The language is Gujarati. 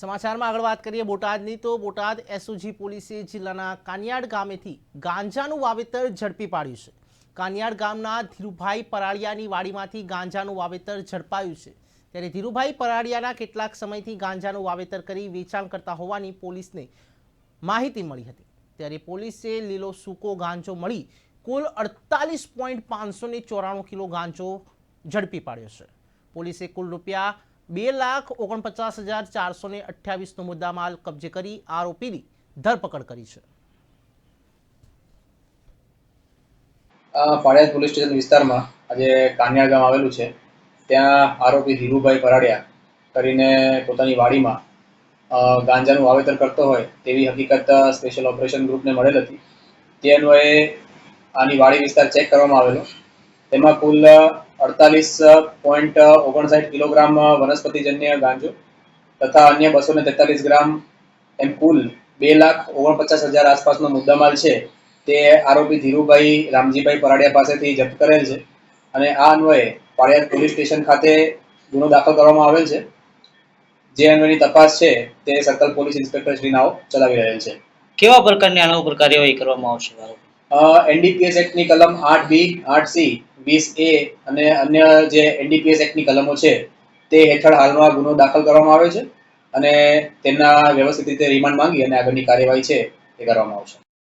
સમાચારમાં આગળ વાત કરીએ બોટાદની, તો બોટાદ એસઓજી પોલીસે જિલ્લાના કાનિયાડ ગામેથી ગાંજાનું વાવેતર ઝડપી પાડ્યું છે. કાનિયાડ ગામના ધીરુભાઈ પરાળિયાની વાડીમાંથી ગાંજાનું વાવેતર ઝડપાયું છે. ત્યારે ધીરુભાઈ પરાળિયાના કેટલાક સમયથી ગાંજાનું વાવેતર કરી વેચાણ કરતા હોવાની પોલીસને માહિતી મળી હતી. ત્યારે પોલીસે લીલો સૂકો ગાંજો મળી કુલ અડતાલીસ પોઈન્ટ પાંચસો ચોરાણું કિલો ગાંજો ઝડપી પાડ્યો છે. પોલીસે કુલ રૂપિયા બે લાખ ઓગણપચાસ હજાર ચારસો ને અઠ્યાવીસનો મુદ્દામાલ કબજે કરી આરોપીની ધરપકડ કરી છે. પાળિયાદ પોલીસ સ્ટેશન વિસ્તારમાં આજે કાન્યા ગામ આવેલું છે. ત્યાં આરોપી ધીરુભાઈ પરાડિયા કરીને પોતાની વાડીમાં ગાંજાનું વાવેતર કરતો હોય તેવી હકીકત સ્પેશિયલ ઓપરેશન ગ્રુપને મળેલ હતી. તે અન્વયે આની વાડી વિસ્તાર ચેક કરવામાં આવેલો. તેમાં કુલ અડતાલીસ પોઈન્ટ ઓગણસાઠ કિલોગ્રામ વનસ્પતિજન્ય ગાંજો તથા અન્ય બસો ને તેતાલીસ ગ્રામ એમ કુલ બે લાખ ઓગણપચાસ હજાર આસપાસનો મુદ્દામાલ છે. તે આરોપી ધીરુભાઈ રામજીભાઈ પરાડિયા પાસેથી જપ્ત કરેલ છે અને આ અન્વયે પાળિયાદ પોલીસ સ્ટેશન ખાતે ગુનો દાખલ કરવામાં આવેલ છે. જે અન્વયની તપાસ છે તે સર્કલ પોલીસ ઇન્સ્પેક્ટર શ્રી નાઓ ચલાવી રહેલ છે. કેવા પ્રકારની આના ઉપર કાર્યવાહી કરવામાં આવશે? એનડીપીએસ એક્ટની કલમ આઠ બી આઠ સી વીસ એ અને અન્ય જે એનડીપીએસ એક્ટની કલમો છે, તે હેઠળ હાલનો આ ગુનો દાખલ કરવામાં આવ્યો છે અને તેમના વ્યવસ્થિત રીતે રિમાન્ડ માંગી અને આગળની કાર્યવાહી છે, એ કરવામાં આવશે.